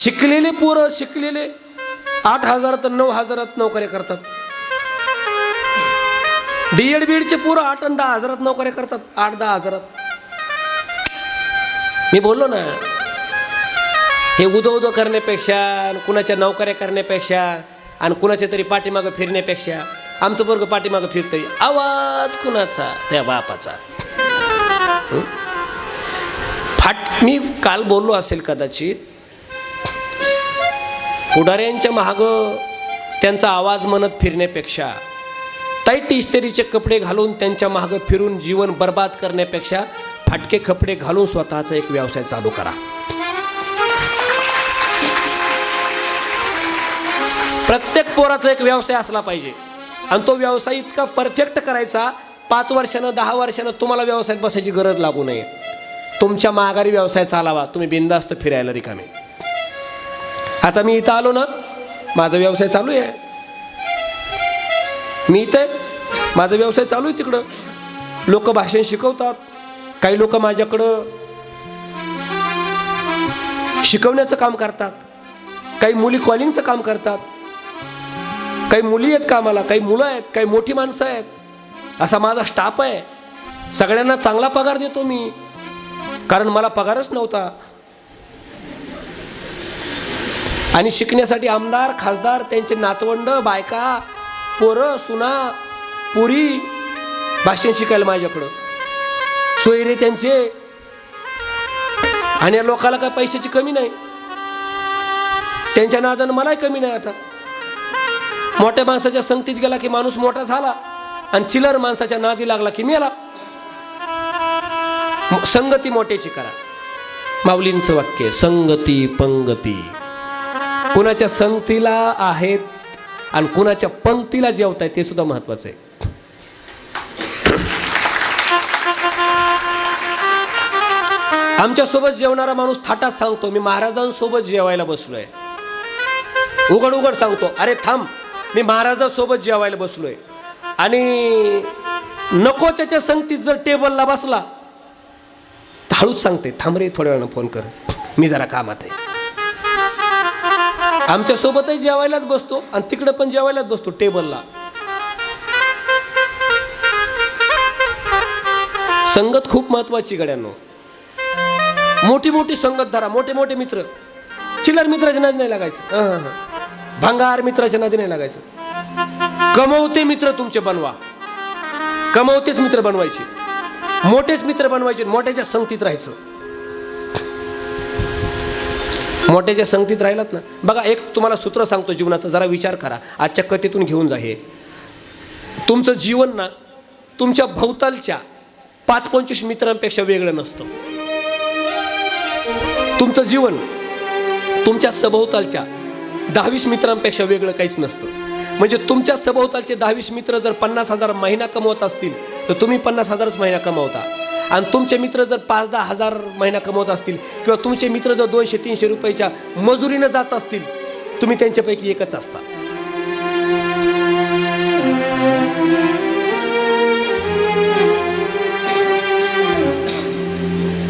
शिकलेले पोरं शिकलेले. आठ हजारात नऊ हजारात नोकऱ्या करतात. डीएड बीडचे पोरं आठ आणि दहा हजारात नोकऱ्या करतात. आठ दहा हजारात. मी बोललो ना हे उदो उदो करण्यापेक्षा आणि कुणाच्या नोकऱ्या करण्यापेक्षा आणि कुणाच्या तरी पाठीमागं फिरण्यापेक्षा आमचं वर्ग पाठीमागं फिरतंय. आवाज कुणाचा? त्या बापाचा. फाट मी काल बोललो असेल कदाचित पुढाऱ्यांच्या मागं त्यांचा आवाज म्हणत फिरण्यापेक्षा टाईट इस्तरीचे कपडे घालून त्यांच्या मागं फिरून जीवन बर्बाद करण्यापेक्षा फाटके कपडे घालून स्वतःचा एक व्यवसाय चालू करा. प्रत्येक पोराचा एक व्यवसाय असला पाहिजे. आणि तो व्यवसाय इतका परफेक्ट करायचा पाच वर्षानं दहा वर्षानं तुम्हाला व्यवसायात बसायची गरज लागू नये. तुमच्या माघारी व्यवसाय चालावा तुम्ही बिंदास्त फिरायला रिकामे. आता मी इथं आलो ना माझा व्यवसाय चालू आहे. मी इथं आहे. माझा व्यवसाय चालू आहे तिकडं. लोक भाषण शिकवतात काही लोक माझ्याकडं शिकवण्याचं काम करतात काही मुली कॉलिंगचं काम करतात. काही मुली आहेत कामाला काही मुलं आहेत काही मोठी माणसं आहेत. असा माझा स्टाफ आहे. सगळ्यांना चांगला पगार देतो मी. कारण मला पगारच नव्हता. आणि शिकण्यासाठी आमदार खासदार त्यांचे नातवंड बायका पोरं सुना पुरी भाषण शिकायला माझ्याकडं. सोयरे त्यांचे. आणि या लोकाला काय पैशाची कमी नाही. त्यांच्या नादानं मलाही कमी नाही आता. मोठ्या माणसाच्या संगतीत गेला की माणूस मोठा झाला. आणि चिलर माणसाच्या नादी लागला की मेला. संगती मोठ्याची करा. माऊलींचं वाक्य संगती पंगती. कुणाच्या संगतीला आहेत आणि कुणाच्या पंक्तीला जेवताय ते सुद्धा महत्वाचं आहे. आमच्यासोबत जेवणारा माणूस थाटात सांगतो मी महाराजांसोबत जेवायला बसलोय. उघड उघड सांगतो अरे थांब मी महाराजांसोबत जेवायला बसलोय. आणि नको त्याच्या संगतीत जर टेबलला बसला हळूच सांगते थांब रे थोड्या वेळानं फोन कर मी जरा कामात आहे. आमच्या सोबतही जेवायलाच बसतो आणि तिकडे पण जेवायलाच बसतो टेबलला. संगत खूप महत्वाची गड्यांनो. मोठी मोठी संगत धरा मोठे मोठे मित्र. चिल्लर मित्राच्या नादी नाही लागायचं. हं, हं, भंगार मित्राच्या नादी नाही लागायचं. कमवते मित्र तुमचे बनवा. कमवतेच मित्र बनवायचे. मोठेच मित्र बनवायचे मोठ्याच्या संगतीत राहायचं. मोठ्याच्या संगतीत राहिलात ना बघा एक तुम्हाला सूत्र सांगतो जीवनाचं जरा विचार करा. आजच्या कथेतून घेऊन जा हे. तुमचं जीवन ना तुमच्या भोवतालच्या पाच पंचवीस मित्रांपेक्षा वेगळं नसतं. तुमचं जीवन तुमच्या सभोवतालच्या दहावीस मित्रांपेक्षा वेगळं काहीच नसतं. म्हणजे तुमच्या सभोवतालचे दहावीस मित्र जर पन्नास हजार महिना कमवत असतील तर तुम्ही पन्नास हजारच महिना कमवता. आणि तुमचे मित्र जर पाच दहा हजार महिना कमवत असतील किंवा तुमचे मित्र जर दोनशे तीनशे रुपयाच्या मजुरीनं जात असतील तुम्ही त्यांच्यापैकी एकच असता.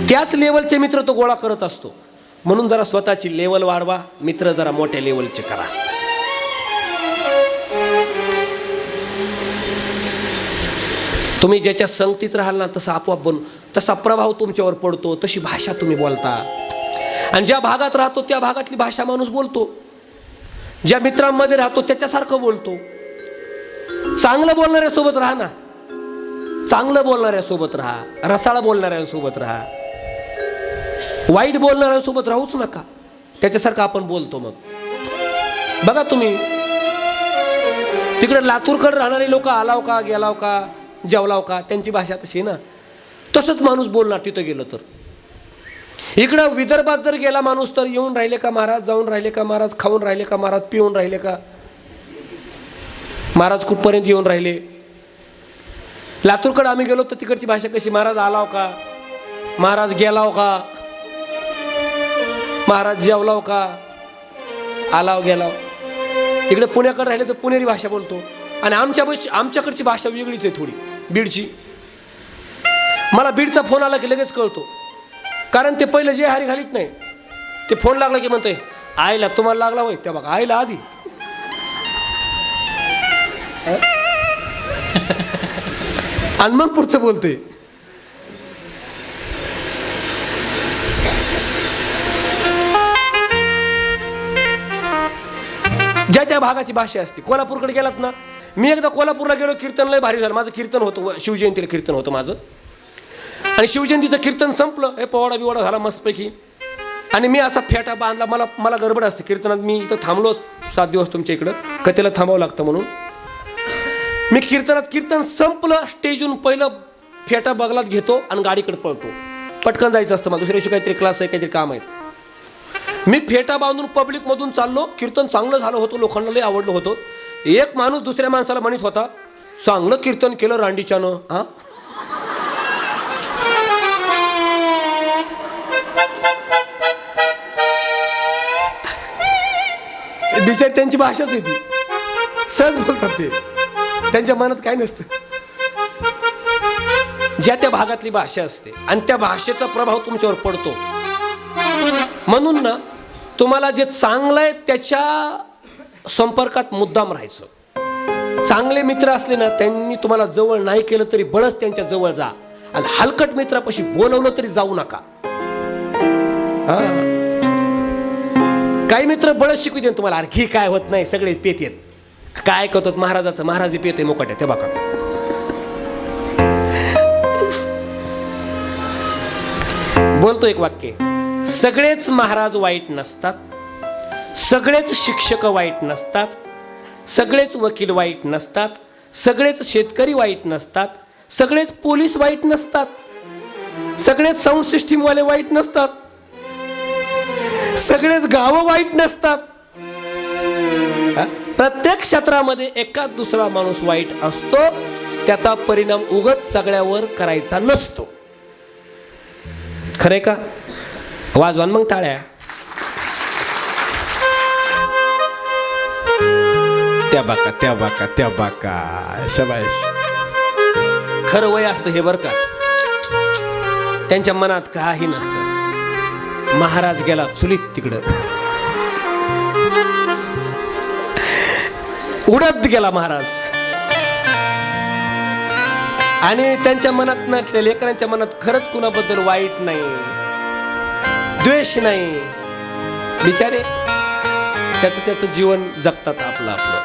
त्याच लेवलचे मित्र तो गोळा करत असतो. म्हणून जरा स्वतःची लेवल वाढवा मित्र जरा मोठ्या लेवलचे करा. तुम्ही ज्याच्या संगतीत राहाल ना तसा आपोआप बन तसा प्रभाव तुमच्यावर पडतो तशी भाषा तुम्ही बोलता. आणि ज्या भागात राहतो त्या भागातली भाषा माणूस बोलतो. ज्या मित्रांमध्ये राहतो त्याच्यासारखं बोलतो. चांगलं बोलणाऱ्यासोबत राहा ना. चांगलं बोलणाऱ्यासोबत राहा. रसाळा बोलणाऱ्यांसोबत राहा. वाईट बोलणाऱ्यांसोबत राहूच नका. त्याच्यासारखं आपण बोलतो मग. बघा तुम्ही. तिकडे लातूरकडे राहणारे लोक आलाव का गेलाव का? जेवलाव का? त्यांची भाषा तशी आहे ना. तसंच माणूस बोलणार तिथं गेलं तर. इकडं विदर्भात जर गेला माणूस तर येऊन राहिले का महाराज जाऊन राहिले का महाराज खाऊन राहिले का महाराज पिऊन राहिले का? महाराज कुठपर्यंत येऊन राहिले? लातूरकडे आम्ही गेलो तर तिकडची भाषा कशी? महाराज आलाव का? महाराज गेलाव का? महाराज जेवलाव का? आलाव गेलाव. इकडे पुण्याकडे राहिले तर पुणेरी भाषा बोलतो. आणि आमच्या आमच्याकडची भाषा वेगळीच आहे थोडी. बीडची. मला बीडचा फोन आला की लगेच कळतो. कारण ते पहिलं जे हारी घालीत नाही ते फोन लागला की म्हणते आईला तुम्हाला लागला होय. त्या बघा आईला आधी. आणि मग पुढचं बोलते ज्या त्या भागाची भाषा असते कोल्हापूरकडे गेलात ना मी एकदा कोल्हापूरला गेलो कीर्तन लय भारी झालं. माझं कीर्तन होतं शिवजयंतीला कीर्तन होतं माझं. आणि शिवजयंतीचं कीर्तन संपलं हे पोवाडा बिवाडा झाला मस्तपैकी. आणि मी असा फेटा बांधला मला मला गडबड असते. कीर्तनात मी इथं थांबलो सात दिवस तुमच्या इकडं कथेला थांबावं लागतं म्हणून. मी कीर्तनात कीर्तन संपलं स्टेजून पहिलं फेटा बगलात घेतो आणि गाडीकडे पळतो. पटकन जायचं असतं मला दुसऱ्या दिवशी काहीतरी क्लास आहे काहीतरी काम आहे. मी फेटा बांधून पब्लिक मधून चाललो. कीर्तन चांगलं झालं होतं लोकांना लय आवडलं होतं. एक माणूस दुसऱ्या माणसाला म्हणत होता चांगलं कीर्तन केलं रांडीच्यानं. हा? बिचार त्यांची भाषाच येते सहज बोलतात ते. त्यांच्या मनात काय नसतं. ज्या त्या भागातली भाषा असते आणि त्या भाषेचा प्रभाव तुमच्यावर पडतो. म्हणून ना तुम्हाला जे चांगलं आहे त्याच्या संपर्कात मुद्दाम राहायचं. चांगले मित्र असले ना त्यांनी तुम्हाला जवळ नाही केलं तरी बळच त्यांच्या जवळ जा. आणि हलकट मित्रापाशी बोलवलं तरी जाऊ नका. काही मित्र बळच शिकू दे तुम्हाला आणखी काय होत नाही सगळे पेत येत. काय करतात? महाराजाचं महाराज बी मोकट मोकाट्या ते बघा. बोलतो एक वाक्य. सगळेच महाराज वाईट नसतात. सगळेच शिक्षक वाईट नसतात. सगळेच वकील वाईट नसतात. सगळेच शेतकरी वाईट नसतात. सगळेच पोलीस वाईट नसतात. सगळेच साऊंड सिस्टीमवाले वाईट नसतात. सगळेच गावं वाईट नसतात. प्रत्येक क्षेत्रामध्ये एकाच दुसरा माणूस वाईट असतो. त्याचा परिणाम उगत सगळ्यावर करायचा नसतो. खरे का? वाजवान मग टाळ्या. त्या बाका त्या बाका त्या बाका. शबाश. खरं वय असतं हे बरं का? त्यांच्या मनात काही नसतं. महाराज गेला चुलीत तिकडं. उडत गेला महाराज. आणि त्यांच्या मनात नसले लेकरांच्या मनात खरंच कुणाबद्दल वाईट नाही. द्वेष नाही. बिचारे त्याचं त्याचं जीवन जगतात आपलं आपलं.